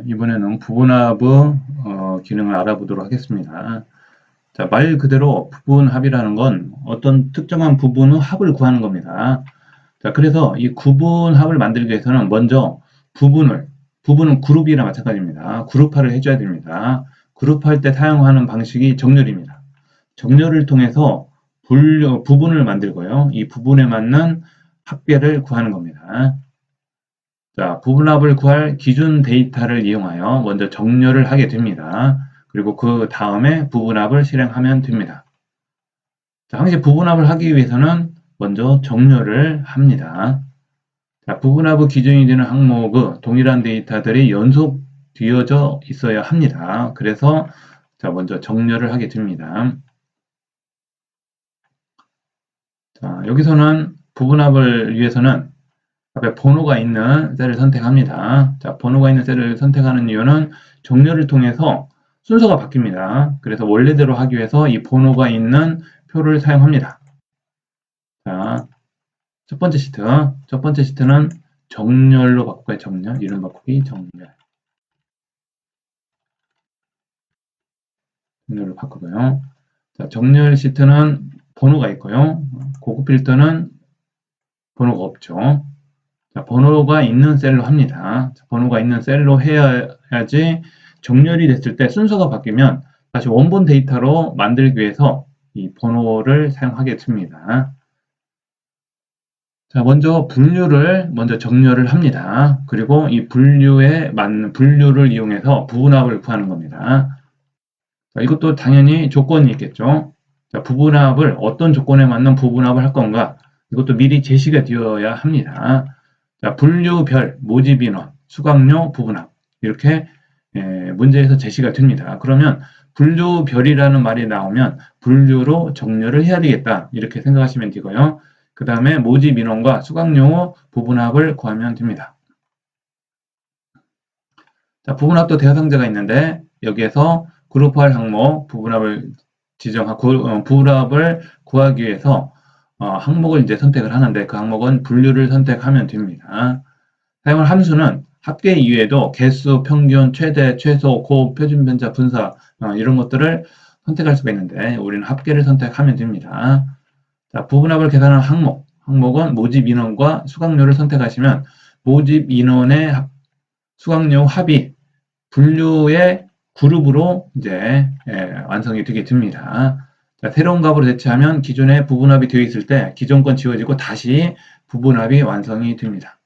자, 이번에는 부분합의 어, 기능을 알아보도록 하겠습니다. 자, 말 그대로 부분합이라는 건 어떤 특정한 부분의 합을 구하는 겁니다. 자, 그래서 이 구분합을 만들기 위해서는 먼저 부분을, 부분은 그룹이랑 마찬가지입니다. 그룹화를 해줘야 됩니다. 그룹할 때 사용하는 방식이 정렬입니다. 정렬을 통해서 분류, 부분을 만들고요. 이 부분에 맞는 합계를 구하는 겁니다. 자, 부분합을 구할 기준 데이터를 이용하여 먼저 정렬을 하게 됩니다. 그리고 그 다음에 부분합을 실행하면 됩니다. 자, 항상 부분합을 하기 위해서는 먼저 정렬을 합니다. 자, 부분합의 기준이 되는 항목의 동일한 데이터들이 연속 뒤어져 있어야 합니다. 그래서 자, 먼저 정렬을 하게 됩니다. 자, 여기서는 부분합을 위해서는 앞에 번호가 있는 셀을 선택합니다. 자, 번호가 있는 셀을 선택하는 이유는 정렬을 통해서 순서가 바뀝니다. 그래서 원래대로 하기 위해서 이 번호가 있는 표를 사용합니다. 자, 첫 번째 시트. 첫 번째 시트는 정렬로 바꾸고요. 정렬. 이름 바꾸기 정렬. 정렬로 바꾸고요. 자, 정렬 시트는 번호가 있고요. 고급 필터는 번호가 없죠. 자, 번호가 있는 셀로 합니다. 자, 번호가 있는 셀로 해야지 정렬이 됐을 때 순서가 바뀌면 다시 원본 데이터로 만들기 위해서 이 번호를 사용하게 됩니다. 자, 먼저 분류를 먼저 정렬을 합니다. 그리고 이 분류에 맞는 분류를 이용해서 부분합을 구하는 겁니다. 자, 이것도 당연히 조건이 있겠죠. 자, 부분합을 어떤 조건에 맞는 부분합을 할 건가? 이것도 미리 제시가 되어야 합니다. 자, 분류별, 모집인원, 수강료, 부분합 이렇게 예, 문제에서 제시가 됩니다. 그러면 분류별이라는 말이 나오면 분류로 정렬을 해야 되겠다 이렇게 생각하시면 되고요. 그 다음에 모집 인원과 수강료 부분합을 구하면 됩니다. 자, 부분합도 대상자가 있는데 여기에서 그룹화할 항목 부분합을 지정하고 어, 부분합을 구하기 위해서 어, 항목을 이제 선택을 하는데 그 항목은 분류를 선택하면 됩니다. 사용할 함수는 합계 이외에도 개수, 평균, 최대, 최소, 고, 표준 편차, 분사 어, 이런 것들을 선택할 수가 있는데 우리는 합계를 선택하면 됩니다. 자, 부분합을 계산하는 항목, 항목은 모집 인원과 수강료를 선택하시면 모집 인원의 합, 수강료 합이 분류의 그룹으로 이제 예, 완성이 되게 됩니다. 자, 새로운 값으로 대체하면 기존에 부분합이 되어 있을 때 기존 건 지워지고 다시 부분합이 완성이 됩니다.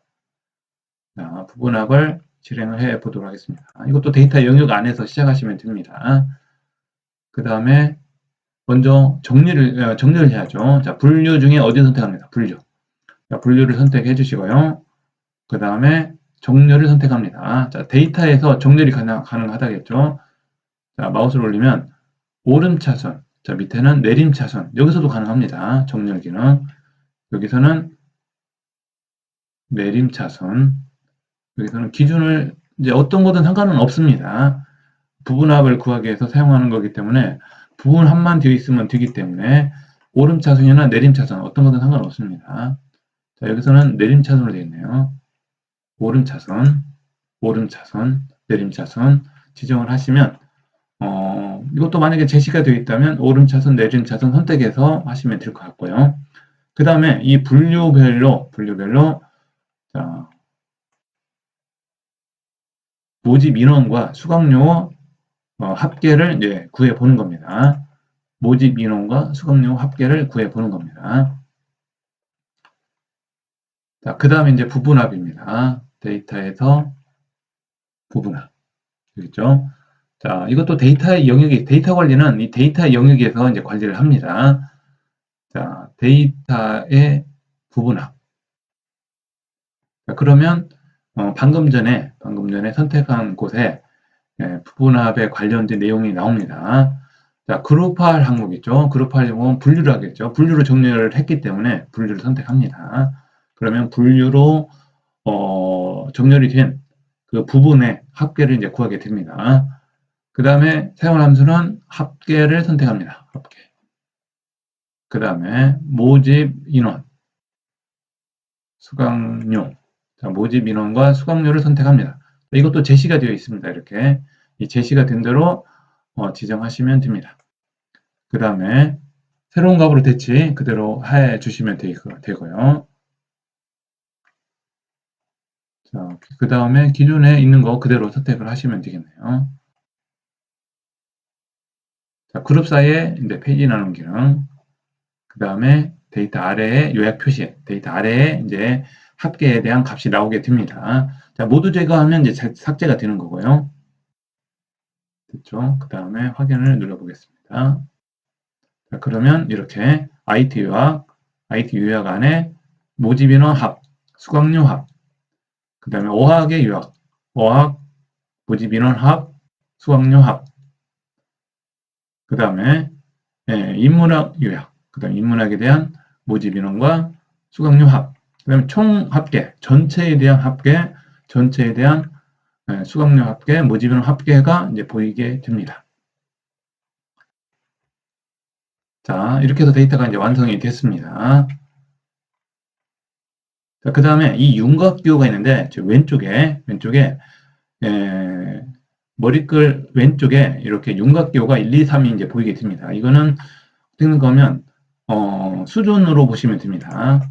자, 부분합을 실행을 해 보도록 하겠습니다. 이것도 데이터 영역 안에서 시작하시면 됩니다. 그 다음에 먼저 정리를 어, 정리를 해야죠. 자, 분류 중에 어디 선택합니다. 분류. 자, 분류를 선택해 주시고요. 그 다음에 정렬을 선택합니다. 자, 데이터에서 정렬이 가능, 가능하다겠죠. 자, 마우스를 올리면 오름차선, 자, 밑에는 내림차선. 여기서도 가능합니다. 정렬 기능. 여기서는 내림차선. 여기서는 기준을 이제 어떤 거든 상관은 없습니다. 부분합을 구하기 위해서 사용하는 거기 때문에 부분합만 되어 있으면 되기 때문에 오름차선이나 내림차선 어떤 거든 상관없습니다. 자, 여기서는 내림차선으로 되어 있네요. 오름차선, 오름차선, 내림차선 지정을 하시면 어, 이것도 만약에 제시가 되어 있다면 오름차선, 내림차선 선택해서 하시면 될 것 같고요. 그 다음에 이 분류별로, 분류별로, 자, 모집 인원과 수강료 어, 합계를 이제 구해 보는 겁니다. 모집 인원과 수강료 합계를 구해 보는 겁니다. 자, 그 다음에 이제 부분합입니다. 데이터에서 부분합. 되겠죠? 자, 이것도 데이터의 영역이, 데이터 관리는 이 데이터 영역에서 이제 관리를 합니다. 자, 데이터의 부분합. 자, 그러면, 어, 방금 전에, 방금 전에 선택한 곳에 예, 부분합에 관련된 내용이 나옵니다. 자, 그룹화할 항목 있죠? 그룹화할 항목은 분류를 하겠죠? 분류로 정렬을 했기 때문에 분류를 선택합니다. 그러면 분류로 어, 정렬이 된 그 부분의 합계를 이제 구하게 됩니다. 그 다음에 사용할 함수는 합계를 선택합니다. 합계. 그 다음에 모집 인원, 수강료. 자, 모집 인원과 수강료를 선택합니다. 이것도 제시가 되어 있습니다. 이렇게 이 제시가 된 대로 어, 지정하시면 됩니다. 그 다음에 새로운 값으로 대치 그대로 해 주시면 되고요. 자, 그 다음에 기존에 있는 거 그대로 선택을 하시면 되겠네요. 자, 그룹 사이에 이제 페이지 나눔 기능, 그 다음에 데이터 아래에 요약 표시, 데이터 아래에 이제 합계에 대한 값이 나오게 됩니다. 자, 모두 제거하면 이제 삭제가 되는 거고요. 됐죠? 그 다음에 확인을 눌러보겠습니다. 자, 그러면 이렇게 IT 요약, IT 요약 안에 모집 인원 합, 수강료 합, 그 다음에 어학의 요약, 어학, 모집 인원 합, 수강료 합, 그 다음에 예, 인문학 요약, 그 다음에 인문학에 대한 모집 인원과 수강료 합, 그 다음에 총 합계, 전체에 대한 합계, 전체에 대한 예, 수강료 합계, 모집 인원 합계가 이제 보이게 됩니다. 자, 이렇게 해서 데이터가 이제 완성이 됐습니다. 자, 그 다음에 이 윤곽기호가 있는데, 왼쪽에, 왼쪽에, 에, 머리끌 왼쪽에 이렇게 윤곽기호가 1, 2, 3이 이제 보이게 됩니다. 이거는 어떻게 거면, 어, 수준으로 보시면 됩니다.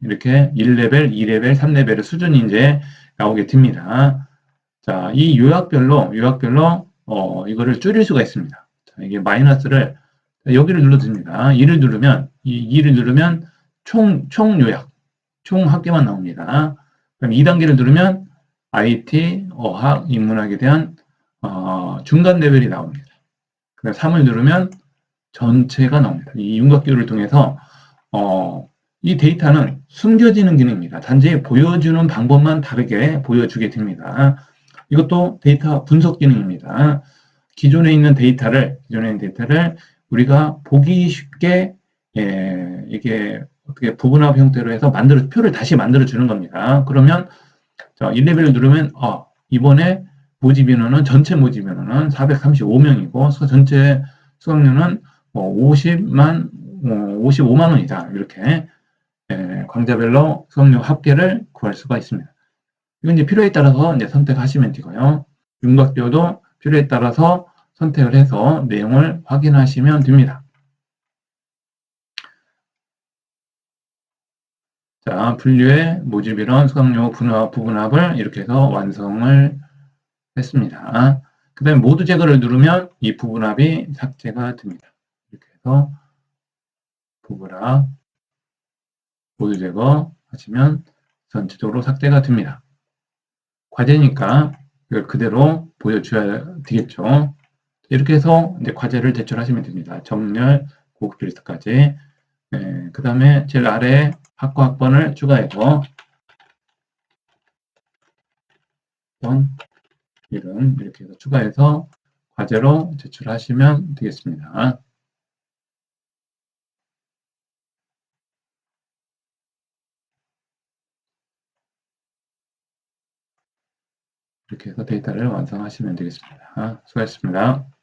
이렇게 1레벨, 2레벨, 3레벨의 수준이 이제 나오게 됩니다. 자, 이 요약별로, 요약별로, 어, 이거를 줄일 수가 있습니다. 자, 이게 마이너스를 여기를 눌러줍니다. 2를 누르면, 이 2를 누르면 총, 총 요약, 총 합계만 나옵니다. 그럼 2단계를 누르면 IT, 어학, 인문학에 대한 어, 중간 레벨이 나옵니다. 그다음 3을 누르면 전체가 나옵니다. 이 윤곽기호를 통해서 어, 이 데이터는 숨겨지는 기능입니다. 단지 보여주는 방법만 다르게 보여주게 됩니다. 이것도 데이터 분석 기능입니다. 기존에 있는 데이터를 기존에 있는 데이터를 우리가 보기 쉽게 예, 이게 어떻게 부분합 형태로 해서 만들어 표를 다시 만들어 주는 겁니다. 그러면 자, 1레벨을 누르면 어, 이번에 모집 인원은 전체 모집 인원은 435명이고 전체 수강료는 뭐 50만 뭐 55만 원이다. 이렇게 예, 광자별로 수강료 합계를 구할 수가 있습니다. 이건 이제 필요에 따라서 이제 선택하시면 되고요. 윤곽표도 필요에 따라서 선택을 해서 내용을 확인하시면 됩니다. 자, 분류의 모집이론 수강료 분합, 부분합을 이렇게 해서 완성을 했습니다. 그 다음에 모두 제거를 누르면 이 부분합이 삭제가 됩니다. 이렇게 해서 부분합 모두 제거 하시면 전체적으로 삭제가 됩니다. 과제니까 이걸 그대로 보여줘야 되겠죠. 이렇게 해서 이제 과제를 제출하시면 됩니다. 정렬, 고급 리스트까지. 네, 그 다음에 제일 아래 학과 학번을 추가해서 이름 이렇게 해서 추가해서 과제로 제출하시면 되겠습니다. 이렇게 해서 데이터를 완성하시면 되겠습니다. 수고하셨습니다.